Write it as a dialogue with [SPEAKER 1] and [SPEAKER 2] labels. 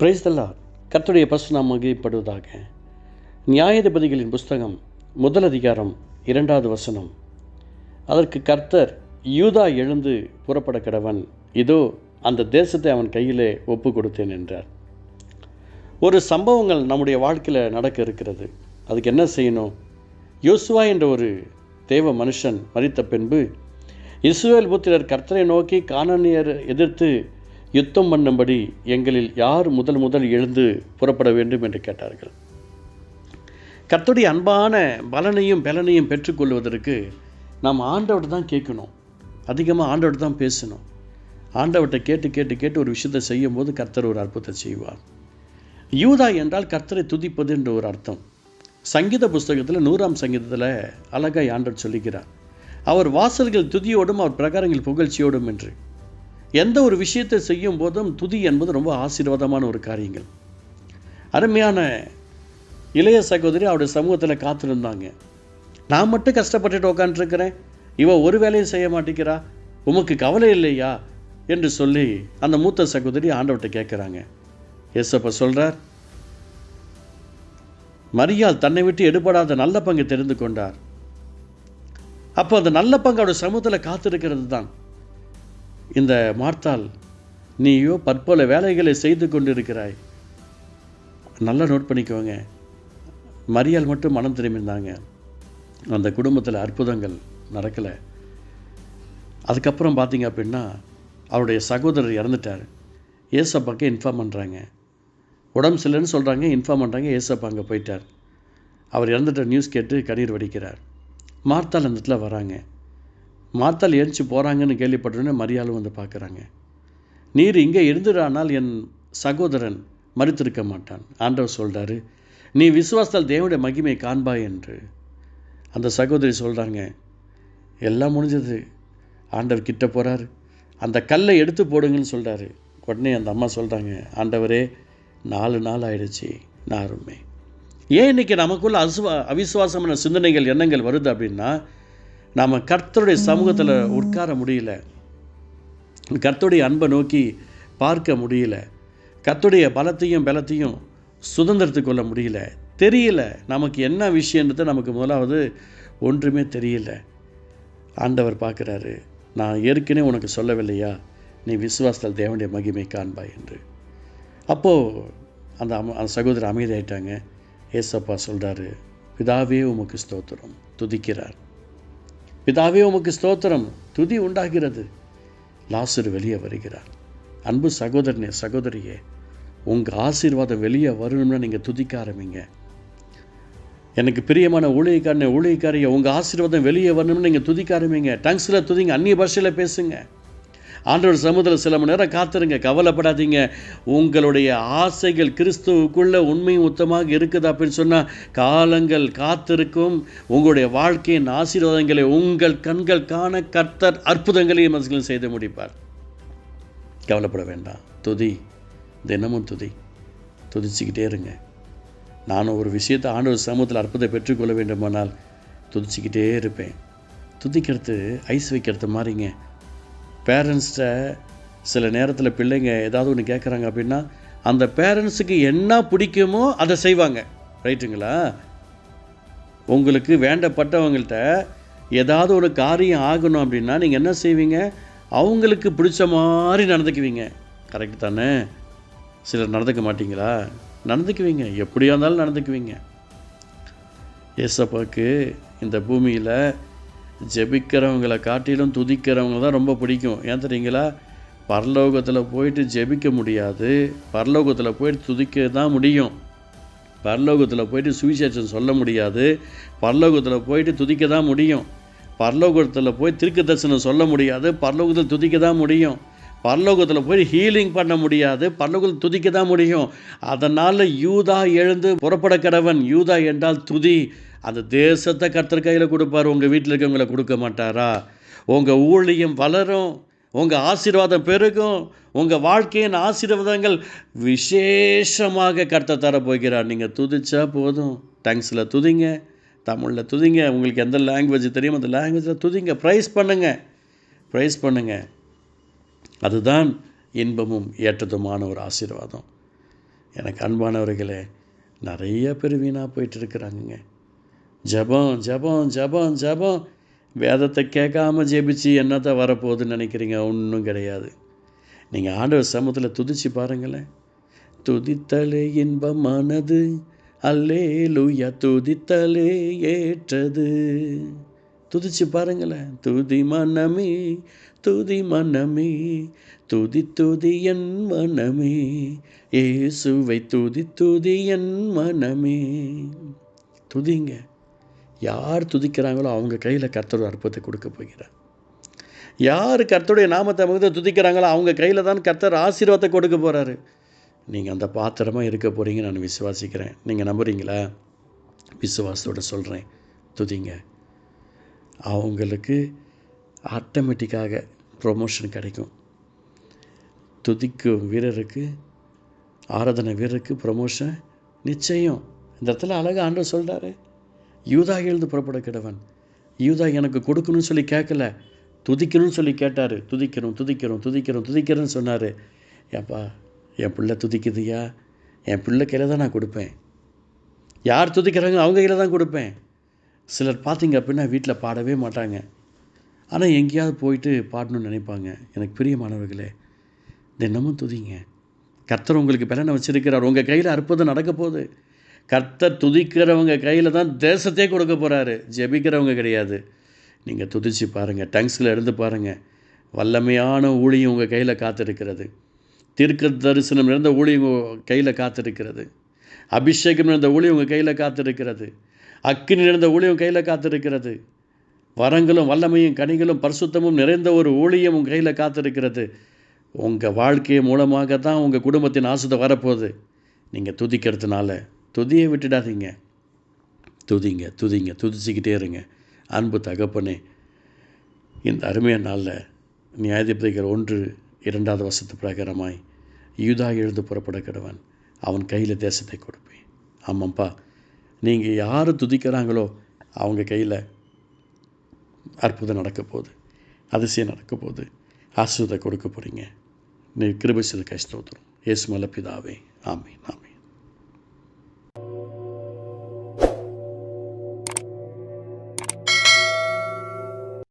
[SPEAKER 1] பிரைஸ்தல்லா கர்த்தருடைய பசு நாம் மகிழ்ப்படுவதாக நியாயாதிபதிகளின் புஸ்தகம் முதல் அதிகாரம் இரண்டாவது வசனம். அதற்கு கர்த்தர் யூதா எழுந்து புறப்பட கடவன் இதோ அந்த தேசத்தை அவன் கையிலே ஒப்பு கொடுத்தேன் என்றார். ஒரு சம்பவங்கள் நம்முடைய வாழ்க்கையில் நடக்க இருக்கிறது. அதுக்கு என்ன செய்யணும்? யோசுவா என்ற ஒரு தேவ மனுஷன் மறித்த பின்பு இஸ்ரேல் புத்திரர் கர்த்தரை நோக்கி காணனியர் எதிர்த்து யுத்தம் பண்ணும்படி எங்களில் யார் முதல் முதல் எழுந்து புறப்பட வேண்டும் என்று கேட்டார்கள். கர்த்தருடைய அன்பான பலனையும் பலனையும் பெற்றுக்கொள்வதற்கு நாம் ஆண்டவர்கிட்ட தான் கேட்கணும். அதிகமாக ஆண்டவர்கிட்ட தான் பேசணும். ஆண்டவர்கிட்ட கேட்டு கேட்டு கேட்டு ஒரு விஷயத்தை செய்யும்போது கர்த்தர் ஒரு அற்புதத்தை செய்வார். யூதா என்றால் கர்த்தரை துதிப்பது என்ற ஒரு அர்த்தம். சங்கீத புஸ்தகத்தில் நூறாம் சங்கீதத்தில் அழகாய் ஆண்டவர் சொல்லிக்கிறார் அவர் வாசல்கள் துதியோடும் அவர் பிரகாரங்கள் புகழ்ச்சியோடும் என்று. எந்த ஒரு விஷயத்தை செய்யும் போதும் துதி என்பது ரொம்ப ஆசீர்வாதமான ஒரு காரியங்கள். அருமையான இளைய சகோதரி அவருடைய சமூகத்தில் காத்திருந்தாங்க. நான் மட்டும் கஷ்டப்பட்டுட்டு உட்காந்துருக்கிறேன் இவ ஒரு வேலையும் செய்ய மாட்டேங்கிறா. உமக்கு கவலை இல்லையா? என்று சொல்லி அந்த மூத்த சகோதரி ஆண்டவர்கிட்ட கேட்குறாங்க எஸ்அப்ப சொல்கிறார் மரியாள் தன்னை விட்டு எடுபடாத நல்ல பங்கு தெரிந்து கொண்டார். அப்போ அந்த நல்ல பங்கு அவருடைய சமூகத்தில் காத்திருக்கிறது தான் இந்த மார்த்தால் நீயோ பற்பல வேலைகளை செய்து கொண்டிருக்கிறாய். நல்லா நோட் பண்ணிக்கோங்க. மரியாள் மட்டும் மனம் திரும்பியிருந்தாங்க அந்த குடும்பத்தில் அற்புதங்கள் நடக்கலை. அதுக்கப்புறம் பார்த்தீங்க அப்படின்னா அவருடைய சகோதரர் இறந்துட்டார். ஏசப்பாக்கு இன்ஃபார்ம் பண்ணுறாங்க உடம்பு சரியில்லைன்னு சொல்கிறாங்க இன்ஃபார்ம் பண்ணுறாங்க ஏசப்பா அங்கே போயிட்டார். அவர் இறந்துட்ட நியூஸ் கேட்டு கண்ணீர் வடிக்கிறார். மார்த்தால் அந்த இடத்துல வராங்க. மாத்தால் எழுந்துச்சு போகிறாங்கன்னு கேள்விப்பட்டோன்னே மரியாளும் வந்து பார்க்குறாங்க. நீர் இங்கே இருந்துடானால் என் சகோதரன் மறுத்திருக்க மாட்டான். ஆண்டவர் சொல்கிறாரு நீ விசுவாசத்தால் தேவனுடைய மகிமை காண்பாய் என்று. அந்த சகோதரி சொல்கிறாங்க எல்லாம் முடிஞ்சது. ஆண்டவர் கிட்ட போகிறாரு அந்த கல்லை எடுத்து போடுங்கன்னு சொல்கிறாரு உடனே அந்த அம்மா சொல்கிறாங்க ஆண்டவரே நாலு நாள் ஆயிடுச்சு. நாருமே ஏன் இன்றைக்கி நமக்குள்ள அசுவா அவிசுவாசமான சிந்தனைகள் எண்ணங்கள் வருது அப்படின்னா நாம் கர்த்தருடைய சமூகத்தில் உட்கார முடியல. கர்த்தருடைய அன்பை நோக்கி பார்க்க முடியல. கர்த்தருடைய பலத்தையும் பலத்தையும் சுதந்திரத்து கொள்ள முடியல. தெரியல நமக்கு என்ன விஷயன்றது நமக்கு முதலாவது ஒன்றுமே தெரியல. ஆண்டவர் பார்க்குறாரு நான் ஏற்கனவே உனக்கு சொல்லவில்லையா? நீ விசுவாசத்தில் தேவனுடைய மகிமை காண்பாய் என்று. அப்போது அந்த அம அந்த சகோதரி அமைதியாயிட்டாங்க. ஏசப்பா சொல்கிறாரு பிதாவே உமக்கு ஸ்தோத்திரம். துதிக்கிறார். பிதாவே உமக்கு ஸ்தோத்திரம். துதி உண்டாகிறது. லாசர் வெளியே வருகிறார். அன்பு சகோதரனே சகோதரியே உங்கள் ஆசீர்வாதம் வெளியே வரணும்னா நீங்கள் துதிக்க ஆரம்பிங்க. எனக்கு பிரியமான ஊழியக்காரனை ஊழியக்காரிய உங்கள் ஆசீர்வாதம் வெளியே வரணும்னு நீங்கள் துதிக்க ஆரம்பிங்க. டங்ஸில் துதிங்க அந்நிய பாஷையில் பேசுங்க. ஆண்டவர் சமூகத்தில் சில மணி நேரம் காத்துருங்க கவலைப்படாதீங்க. உங்களுடைய ஆசைகள் கிறிஸ்துவுக்குள்ளே உண்மையும் உத்தமாக இருக்குது அப்படின்னு சொன்னால் காலங்கள் காத்திருக்கும். உங்களுடைய வாழ்க்கையின் ஆசீர்வாதங்களை உங்கள் கண்கள் காண கர்த்தர் அற்புதங்களையும் மனசுகளும் செய்து முடிப்பார். கவலைப்பட வேண்டாம். துதி. தினமும் துதி. துதிச்சுக்கிட்டே இருங்க. நானும் ஒரு விஷயத்தை ஆண்டவர் சமூகத்தில் அற்புதம் பெற்றுக்கொள்ள வேண்டுமானால் துதிச்சுக்கிட்டே இருப்பேன். துதிக்கிறது ஐஸ் வைக்கிறது மாதிரிங்க. பேரண்ட்ஸ்கிட்ட சில நேரத்தில் பிள்ளைங்க ஏதாவது ஒன்று கேட்குறாங்க அப்படின்னா அந்த பேரண்ட்ஸுக்கு என்ன பிடிக்குமோ அதை செய்வாங்க. ரைட்டுங்களா? உங்களுக்கு வேண்டப்பட்டவங்கள்ட்ட ஏதாவது ஒரு காரியம் ஆகணும் அப்படின்னா நீங்கள் என்ன செய்வீங்க? அவங்களுக்கு பிடிச்ச மாதிரி நடந்துக்குவீங்க. கரெக்ட் தானே? சிலர் நடந்துக்க மாட்டிங்களா? நடந்துக்குவீங்க. எப்படியா இருந்தாலும் நடந்துக்குவீங்க. ஏசப்பாவுக்கு இந்த பூமியில் ஜெபிக்கிறவங்களை காட்டிலும் துதிக்கிறவங்க தான் ரொம்ப பிடிக்கும். ஏன் தெரியுங்களா? பரலோகத்தில் போயிட்டு ஜெபிக்க முடியாது. பரலோகத்தில் போயிட்டு துதிக்க தான் முடியும். பரலோகத்தில் போயிட்டு சுவிசேஷம் சொல்ல முடியாது. பரலோகத்தில் போயிட்டு துதிக்க தான் முடியும். பரலோகத்தில் போய் திருக்கு தரிசனம் சொல்ல முடியாது. பரலோகத்தில் துதிக்க தான் முடியும். பரலோகத்தில் போய் ஹீலிங் பண்ண முடியாது. பரலோகத்தில் துதிக்க தான் முடியும். அதனால் யூதா எழுந்து புறப்பட கடவன். யூதா என்றால் துதி. அந்த தேசத்தை கர்த்தர் கையில் கொடுப்பார். உங்கள் வீட்டில் இருக்கவங்களை கொடுக்க மாட்டாரா? உங்கள் ஊழியம் வளரும் உங்கள் ஆசீர்வாதம் பெருகும் உங்கள் வாழ்க்கையின் ஆசீர்வாதங்கள் விசேஷமாக கர்த்தர் தர போகிறார். நீங்கள் துதிச்சா போதும். டங்ஸில் துதிங்க தமிழில் துதிங்க. உங்களுக்கு எந்த லாங்குவேஜ் தெரியும் அந்த லாங்குவேஜில் துதிங்க. ப்ரைஸ் பண்ணுங்கள் ப்ரைஸ் பண்ணுங்கள் அதுதான் இன்பமும் ஏற்றதுமான ஒரு ஆசீர்வாதம். எனக்கு அன்பானவர்களே நிறைய பேர் வீணாக போயிட்டு இருக்கிறாங்கங்க. ஜபம் ஜபம் ஜபம் ஜபம். வேதத்தை கேட்காம ஜெபிச்சு என்னத்தை வரப்போகுதுன்னு நினைக்கிறீங்க? ஒன்றும் கிடையாது. நீங்கள் ஆண்டவர் சமூகத்தில் துதிச்சு பாருங்களேன். துதித்தலே இன்பமானது. அல்லே லூயா துதித்தலே ஏற்றது. துதிச்சு பாருங்களேன். துதி மனமே துதி மனமே. துதி துதி என் மனமே. ஏசுவை துதி துதி என் மனமே. துதிங்க. யார் துதிக்கிறாங்களோ அவங்க கையில் கர்த்தர் அற்புதத்தை கொடுக்க போகிறார். யார் கர்த்தருடைய நாமத்தை முகத்தை துதிக்கிறாங்களோ அவங்க கையில் தான் கர்த்தர் ஆசீர்வாதத்தை கொடுக்க போகிறாரு நீங்கள் அந்த பாத்திரமாக இருக்க போகிறீங்க நான் விசுவாசிக்கிறேன். நீங்கள் நம்புறீங்களா? விசுவாசத்தோட சொல்கிறேன் துதிங்க. அவங்களுக்கு ஆட்டோமேட்டிக்காக ப்ரொமோஷன் கிடைக்கும். துதிக்கும் வீரருக்கு ஆராதனை வீரருக்கு ப்ரொமோஷன் நிச்சயம். இந்த இடத்துல அழகாக ஆண்டவர் சொல்கிறாரு யூதா எழுந்து புறப்பட கிடவன். யூதா எனக்கு கொடுக்கணும்னு சொல்லி கேட்கல. துதிக்கணும்னு சொல்லி கேட்டார். துதிக்கிறோம் துதிக்கிறோம் துதிக்கிறோம் துதிக்கிறேன்னு சொன்னார். ஏப்பா என் பிள்ளை துதிக்குதுயா? என் பிள்ளை கையில் தான் நான் கொடுப்பேன். யார் துதிக்கிறாங்க? அவங்க கையில் தான் கொடுப்பேன். சிலர் பார்த்தீங்க அப்படின்னா வீட்டில் பாடவே மாட்டாங்க. ஆனால் எங்கேயாவது போயிட்டு பாடணும்னு நினைப்பாங்க. எனக்கு பிரியமானவர்களே தினமும் துதிங்க. கர்த்தர் உங்களுக்கு பலனை வச்சுருக்கிறார். உங்கள் கையில் அற்புதம் நடக்க போகுது. கர்த்தர் துதிக்கிறவங்க கையில் தான் தேசத்தையே கொடுக்க போகிறாரு ஜெபிக்கிறவங்க கிடையாது. நீங்கள் துதிச்சு பாருங்கள் டங்ஸில் இருந்து பாருங்கள் வல்லமையான ஊழியம் உங்கள் கையில் காத்திருக்கிறது. தீர்க்க தரிசனம் இருந்த ஊழியம் உங்கள் கையில் காத்திருக்கிறது. அபிஷேகம் இருந்த ஊழியம் உங்கள் கையில் காத்திருக்கிறது. அக்கினி நிறைந்த ஊழியம் கையில் காத்திருக்கிறது. வரங்களும் வல்லமையும் கனிகளும் பரிசுத்தமும் நிறைந்த ஒரு ஊழியம் உங்கள் கையில் காத்திருக்கிறது. உங்கள் வாழ்க்கை மூலமாக தான் உங்கள் குடும்பத்தின் ஆசத்தை வரப்போகுது. நீங்கள் துதிக்கிறதுனால. துதியை விட்டுடாதீங்க. துதிங்க துதிங்க துதிச்சிக்கிட்டே இருங்க. அன்பு தகப்பனே இந்த அருமையான நாளில் நியாயாதிபதிகள் ஒன்று இரண்டாவது வருஷத்து பிரகாரமாய் யூதா எழுந்து புறப்பட கிடவன் அவன் கையில் தேசத்தை கொடுப்பேன். ஆமாம்ப்பா நீங்கள் யார் துதிக்கிறாங்களோ அவங்க கையில் அற்புதம் நடக்க போகுது அதிசயம் நடக்க போகுது. ஆசிரியத்தை கொடுக்க போகிறீங்க நீ கிருபசில செய்த கஷ்டம் இயேசு மல பிதாவே ஆமீன்.